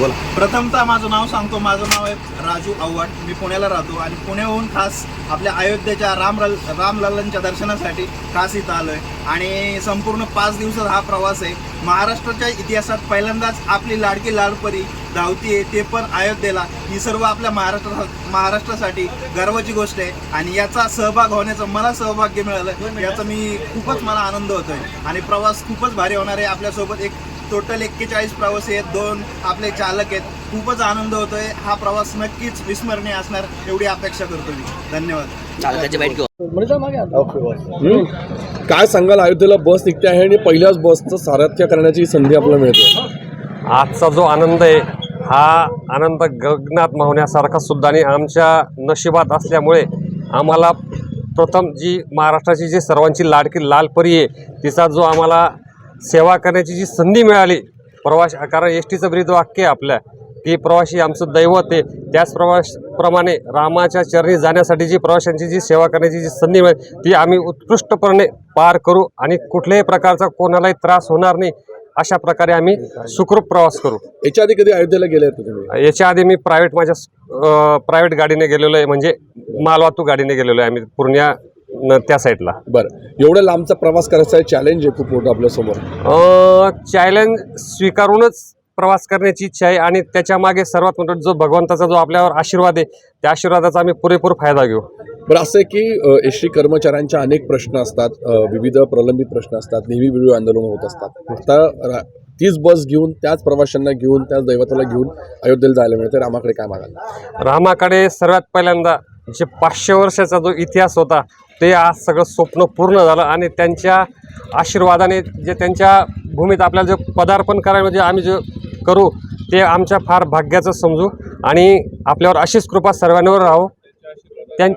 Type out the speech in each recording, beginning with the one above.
बोला. प्रथमतः माझं नाव सांगतो. माझं नाव आहे राजू आव्हाड. मी पुण्याला राहतो आणि पुण्याहून खास आपल्या अयोध्येच्या राम रामलल्लांच्या दर्शनासाठी खास इथं आलो आहे आणि संपूर्ण पाच दिवसात हा प्रवास आहे. महाराष्ट्राच्या इतिहासात पहिल्यांदाच आपली लाडकी लाडपरी धावती आहे. ते पण अयोध्येला. ही सर्व आपल्या महाराष्ट्र महाराष्ट्रासाठी गर्वाची गोष्ट आहे. आणि याचा सहभाग होण्याचं मला सहभाग्य मिळालं. याचा मी खूपच मला आनंद होतोय. आणि प्रवास खूपच भारी होणार आहे. आपल्यासोबत एक टोटल एक्केचाळीस प्रवासी आहेत दोन आपले चालक आहेत. खूपच आनंद होतोय. हा प्रवास नक्कीच विस्मरणीय असणार एवढी अपेक्षा करतो मी. धन्यवाद. काय सांगाल? अयोध्येला बस निघते आहे आणि पहिल्याच बसचं सारथ्य करण्याची संधी आपल्याला मिळते. आजचा जो आनंद आहे हा आनंद गगनात मावण्यासारखा सुद्धा आणि आमच्या नशिबात असल्यामुळे आम्हाला प्रथम जी महाराष्ट्राची जी सर्वांची लाडकी लालपरी आहे तिचा जो आम्हाला सेवा करण्याची जी संधी मिळाली प्रवास कारण एस टीचं ब्रीद वाक्य आहे आपल्या की प्रवासी आमचं दैवत आहे. त्याच प्रवास प्रमाणे रामाच्या चरणी जाण्यासाठी जी प्रवाशांची जी सेवा करण्याची जी संधी मिळाली ती आम्ही उत्कृष्टपणे पार करू आणि कुठल्याही प्रकारचा कोणालाही त्रास होणार नाही अशा प्रकारे आम्ही सुखरूप प्रवास करू. याच्या आधी कधी अयोध्येला गेले तुम्ही? याच्या आधी मी प्रायव्हेट माझ्या प्रायव्हेट गाडीने गेलेलो आहे म्हणजे मालवाहतूक गाडीने गेलेलो आहे आम्ही पूर्ण्या न त्या साईडला. बरं. एवढ्या लांबचा प्रवास करायचा आहे चॅलेंज आहे खूप मोठं आपल्यासमोर. चॅलेंज स्वीकारूनच प्रवास करण्याची इच्छा आहे आणि त्याच्यामागे सर्वात मोठा जो भगवंताचा जो आपल्यावर आशीर्वाद आहे त्या आशीर्वादाचा आम्ही पुरेपूर फायदा घेऊ. बरं असं आहे की एस टी कर्मचाऱ्यांच्या अनेक प्रश्न असतात विविध प्रलंबित प्रश्न असतात नेहमी वेगळी आंदोलन होत असतात. आता रा- तीच बस घेऊन त्याच प्रवाशांना घेऊन त्याच दैवताला घेऊन अयोध्येला जायला मिळतं रामाकडे काय मागाल? रामाकडे सर्वात पहिल्यांदा जे पाचशे वर्षाचा जो इतिहास होता ते आज सगळं स्वप्न पूर्ण झालं आणि त्यांच्या आशीर्वादाने जे त्यांच्या भूमीत आपल्याला जे पदार्पण करायला म्हणजे आम्ही जे करू ते आमच्या फार भाग्याचं समजू आणि आपल्यावर अशीच कृपा सर्वांवर राहो. त्यां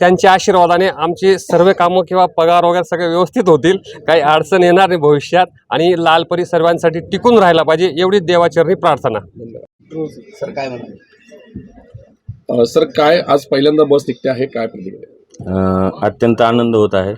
त्यांच्या आशीर्वादाने आमची सर्व कामं किंवा पगार वगैरे सगळे व्यवस्थित होतील. काही अडचण येणार नाही भविष्यात आणि लालपरी सर्वांसाठी टिकून राहायला पाहिजे एवढी देवाचरणी प्रार्थना. सर काय म्हणा सर काय आज पहिल्यांदा बस निघते आहे? काय प्रतिक्रिया? अत्यंत आनंद होत आहे.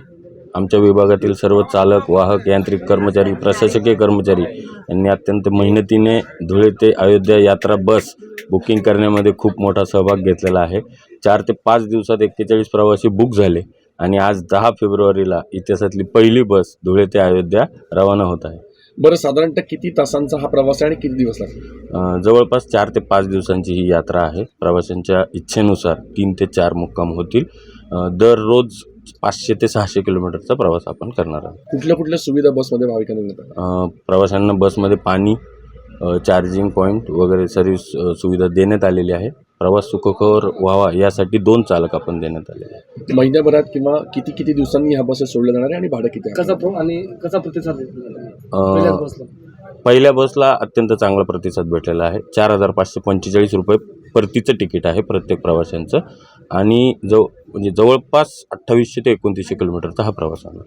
आमच्या विभागातील सर्व चालक वाहक यांत्रिक कर्मचारी प्रशासकीय कर्मचारी यांनी अत्यंत मेहनतीने धुळे ते अयोध्या यात्रा बस बुकिंग करण्यामध्ये खूप मोठा सहभाग घेतलेला आहे. चार ते पाच दिवसात एक्केचाळीस प्रवासी बुक झाले आणि आज दहा फेब्रुवारीला इतिहासातली पहिली बस धुळे ते अयोध्या रवाना होत आहे. बरं साधारणतः किती तासांचा हा प्रवास आहे आणि किती दिवस लागतील? अ, जवळपास चार ते पाच दिवसांची ही यात्रा आहे. प्रवाशांच्या इच्छेनुसार तीन ते चार मुक्काम होतील. अ, दररोज पाचशे ते सहाशे किलोमीटरचा प्रवास आपण करणार आहोत. कुठल्या कुठल्या सुविधा बसमध्ये भाविकांना मिळतात? अ, प्रवाशांना बसमध्ये पाणी अ, चार्जिंग पॉईंट वगैरे सर्व्हिस अ, सुविधा देण्यात आलेली आहे. प्रवास सुखकर व्हावा यासाठी दोन चालक आपण देण्यात आलेले आहे महिन्याभरात किंवा किती किती दिवसांनी ह्या बसेस सोडल्या जाणार आहे आणि भाडं किती आहे? कसा प्रो आणि कसा प्रतिसाद आहे? अ, पहिल्याच बसला. पहिल्या बसला अत्यंत चांगला प्रतिसाद भेटलेला आहे. चार हजार पाचशे पंचेचाळीस रुपये परतीचं तिकीट आहे प्रत्येक प्रवाशांचं. आणि जव म्हणजे जवळपास अठ्ठावीसशे ते एकोणतीसशे किलोमीटरचा हा प्रवास आहे.